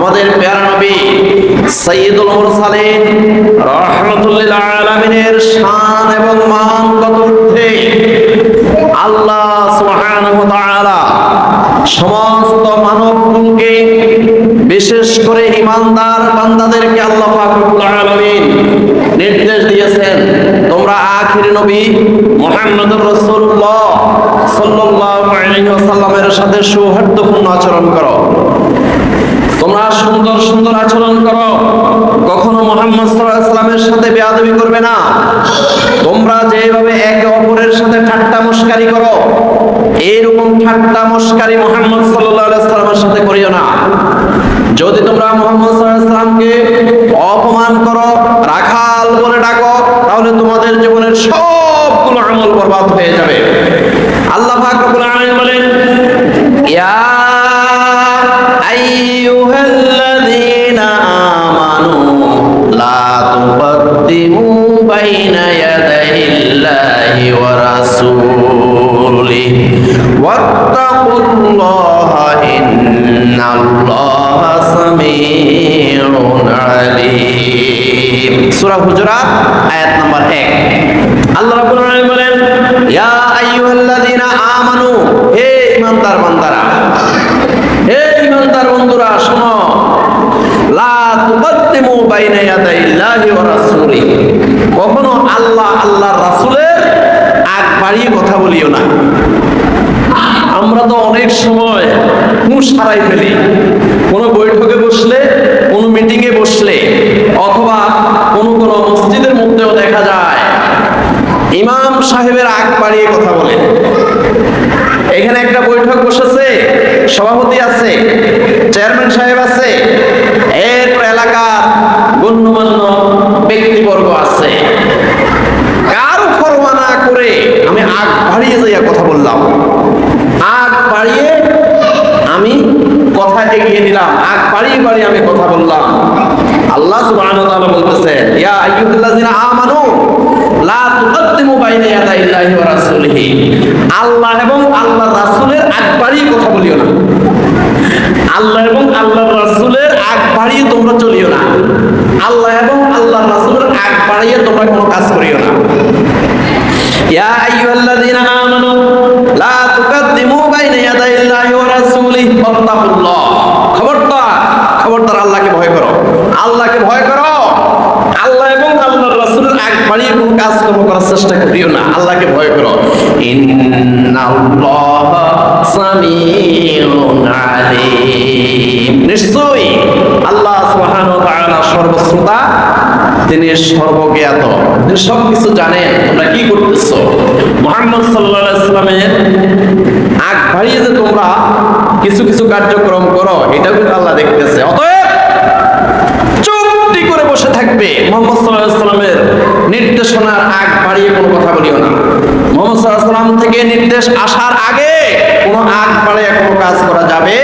আমাদের পেয়ারা নবী সৈয়দুল মুরসালিন রহমতুল্লিল আলমিনের শান এবং মান কত ঊর্ধ্বে? আল্লাহ সুবহানাহু ওয়া তাআলা সমস্ত মানবকুলকে বিশেষ করে ইমানদার বান্দাদেরকে আল্লাহ পাক রব্বুল আলামিন নির্দেশ দিয়েছেন, তোমরা আখির নবী মুহাম্মদুর রাসূলুল্লাহ সাল্লাল্লাহু আলাইহি ওয়াসাল্লামের সাথে সৌহার্দ্যপূর্ণ আচরণ করো। তোমরা সুন্দর সুন্দর আচরণ করো। কখনো মোহাম্মদ সাল্লামের সাথে বেয়াদবি করবে না। তোমরা যেভাবে একে অপরের সাথে ঠাট্টা মস্কারি করো, এইরকম ঠাট্টা মস্কারি মোহাম্মদ সাল্লামের সাথে করিও না। যদি তোমরা মোহাম্মদ সাল্লামকে অপমান করো, রাখাল বলে ডাকো, তাহলে তোমাদের জীবনের সবগুলো আমল বরবাদ হয়ে যাবে। আল্লাহ পাক রব্বুল আলামিন বলেন, ইয়া بين يدي الله ورسوله واتقوا الله إن الله سميع عليم سورة হুজুরাত আয়াত নাম্বার 1 আল্লাহ রাব্বুল আলামিন বলেন ইয়া আইয়ুহাল্লাযীনা আমানু হে ঈমানদার বান্দারা হে ইমানদার বন্ধুরা শোনো লা তুকদ্দিমু বাইনা ইয়াদাইল্লাহি ওয়া রাসূলি কখনো আল্লাহ আল্লাহর রাসূলের আগ বাড়িয়ে কথা বলিও না। আমরা তো অনেক সময় হুঁশ হারাই ফেলি। কোনো বৈঠকে বসলে, কোনো মিটিংয়ে বসলে, অথবা কোনো কোনো মসজিদের মধ্যেও দেখা যায়, ইমাম সাহেবের আগ বাড়িয়ে কথা বলে। এখানে একটা বৈঠক বসেছে, সভাপতি আছে, চেয়ারম্যান সাহেব আছে ব্যক্তিবর্গ আছে। কারও ফরমা না করে আমি আগ বাড়িয়ে যাইয়া কথা বললাম। আগ বাড়িয়ে আমি কথা এগিয়ে দিলাম। আগ বাড়িয়ে বাড়িয়ে আমি কথা বললাম। আল্লাহ সুবহানাহু ওয়া তাআলা বলতেছেন ইয়া আইয়ুহাল্লাযিনা আমানু, লা তুকদ্দিমু বাইনা ইয়াদাইল্লাহি ওয়া রাসূলিহি। আল্লাহ এবং আল্লাহর রাসূলের আগ বাড়িয়ে কথা বলিও না। আল্লাহ এবং আল্লাহর রাসূলের আগ বাড়িয়ে তোমরা চলিও না। আল্লাহ এবং বাড়িয়ে তোমরা কোনো কাজ করিও না। ইয়া আইয়ুহাল্লাযীনা আমানু, লা তুকদ্দিমু বাইনা ইয়াদাইল্লাহি ওয়া রাসূলিহি। ওয়াত্তাকুল্লাহ খবরদার খবরদার আল্লাহকে ভয় করো। আল্লাহকে ভয় করো। আল্লাহ এবং আল্লাহর রাসূলের আগ বাড়িয়ে কোনো কাজ করার চেষ্টা করিও না। আল্লাহকে ভয় করো। ইন্নাল্লাহা সামিউন আলীম। নিশ্চয়ই আল্লাহ সুবহানাহু ওয়া তাআলা সর্বশ্রোতা তিনি সর্বজ্ঞাত। তিনি সবকিছু জানেন তোমরা কি করতেছো? মোহাম্মদ সাল্লাল্লাহু আলাইহি সাল্লামের আগ বাড়িয়ে যে তোমরা কিছু কিছু কার্যক্রম করো, এটাও কিন্তু আল্লাহ দেখতেছে। অতএব চুপটি করে বসে থাকবে। মোহাম্মদ সাল্লাল্লাহু আলাইহি সাল্লামের নির্দেশনার আগ বাড়িয়ে কোনো কথা বলিও না। মোহাম্মদ আলাইহি থেকে নির্দেশ আসার আগে কোনো আগ বাড়িয়ে কোনো কাজ করা যাবে